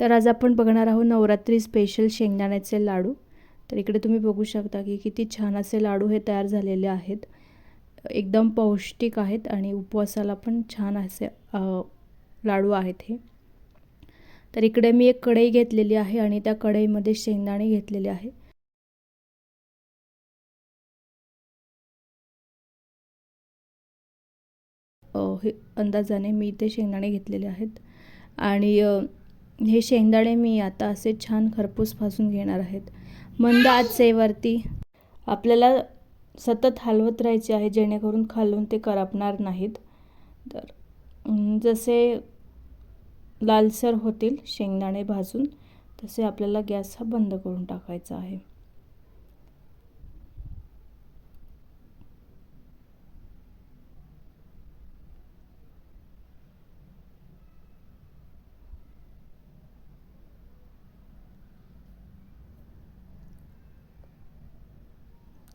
तर आज आपण बघणार आहोत नवरात्री स्पेशल शेंगदाण्याचे लाडू. तर इकडे तुम्ही बघू शकता की किती छान असे लाडू हे तयार झालेले आहेत. एकदम पौष्टिक आहेत आणि उपवासाला पण छान असे लाडू आहेत हे. तर इकडे मी एक कढई घेतलेली आहे आणि त्या कढईमध्ये शेंगदाणे घेतलेले आहे. हे अंदाजाने मी इथे शेंगदाणे घेतलेले आहेत. आणि हे शेंगदाणे मी आता असे छान खरपूस भाजून घेणार आहेत. मंद आचेवरती. आपल्याला सतत हलवत राहायचे आहे जेणेकरून खालून ते करपणार नाहीत. तर जसे लालसर होतील शेंगदाणे भाजून तसे आपल्याला गॅस हा बंद करून टाकायचा आहे.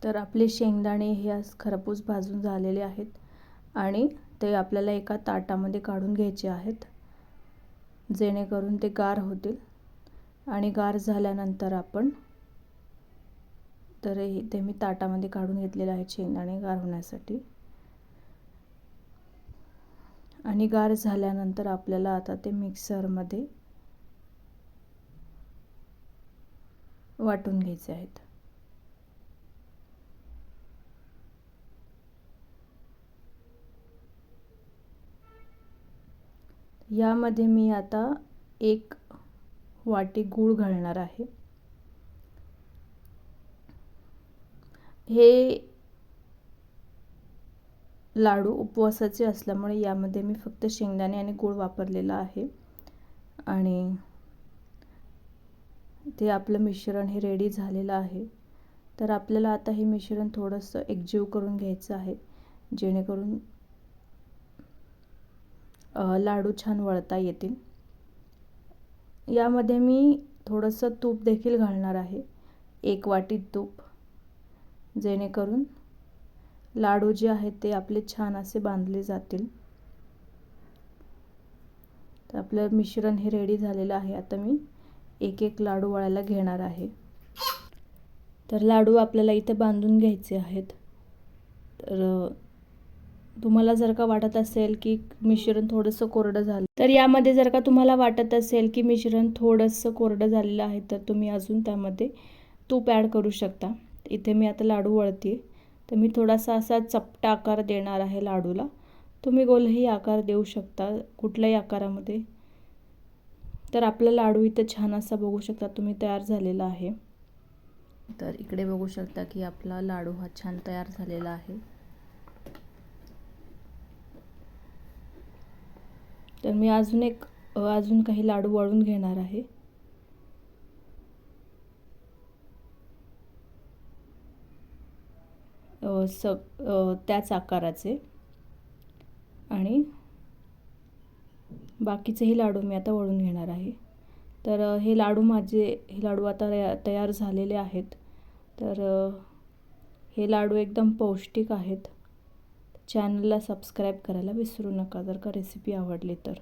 तर आपले शेंगदाणे हे आज खरपूस भाजून झालेले आहेत आणि ते आपल्याला एका ताटामध्ये काढून घ्यायचे आहेत. जेणेकरून ते गार होतील. आणि गार झाल्यानंतर आपण तर ते मी ताटामध्ये काढून घेतलेले आहेत शेंगदाणे गार होण्यासाठी. आणि गार झाल्यानंतर आपल्याला आता ते मिक्सरमध्ये वाटून घ्यायचे आहेत. यामध्ये मी आता एक वाटी गूळ घालणार आहे. हे लाडू उपवासाचे असल्यामुळे यामध्ये मी फक्त शेंगदाणे आणि गूळ वापरलेला आहे. आणि ते आपलं मिश्रण हे रेडी झालेलं आहे. तर आपल्याला आता हे मिश्रण थोडंसं एकजीव करून घ्यायचं आहे. जेणेकरून लाडू छान वळता येतील. यामध्ये मी थोडंसं तूप देखील घालणार आहे. एक वाटी तूप. जेणेकरून लाडू जे आहेत ते आपले छान असे बांधले जातील. तर आपलं मिश्रण हे रेडी झालेलं आहे. आता मी एक एक लाडू वळायला घेणार आहे. तर लाडू आपल्याला इथे बांधून घ्यायचे आहेत. तर तुम्हाला जर का वाटत असेल की मिश्रण थोडंसं कोरडं झालं तर यामध्ये जर का तुम्हाला वाटत असेल की मिश्रण थोडंसं कोरडं झालेलं आहे तर तुम्ही अजून त्यामध्ये तूप ॲड करू शकता. इथे मी आता लाडू वळते तर मी थोडासा असा चपटा आकार देणार आहे लाडूला. तुम्ही गोलही आकार देऊ शकता कुठल्याही आकारामध्ये. तर आपला लाडू इथं छान असा बघू शकता तुम्ही तयार झालेला आहे. तर इकडे बघू शकता की आपला लाडू हा छान तयार झालेला आहे. तर मी अजून एक अजून काही लाडू वळून घेणार आहे. स त्याच आकाराचे. आणि बाकीचेही लाडू मी आता वळून घेणार आहे. तर हे लाडू माझे हे लाडू आता तयार झालेले आहेत. तर हे लाडू एकदम पौष्टिक आहेत. चॅनलला सबस्क्राईब करायला विसरू नका. जर का रेसिपी आवडली तर.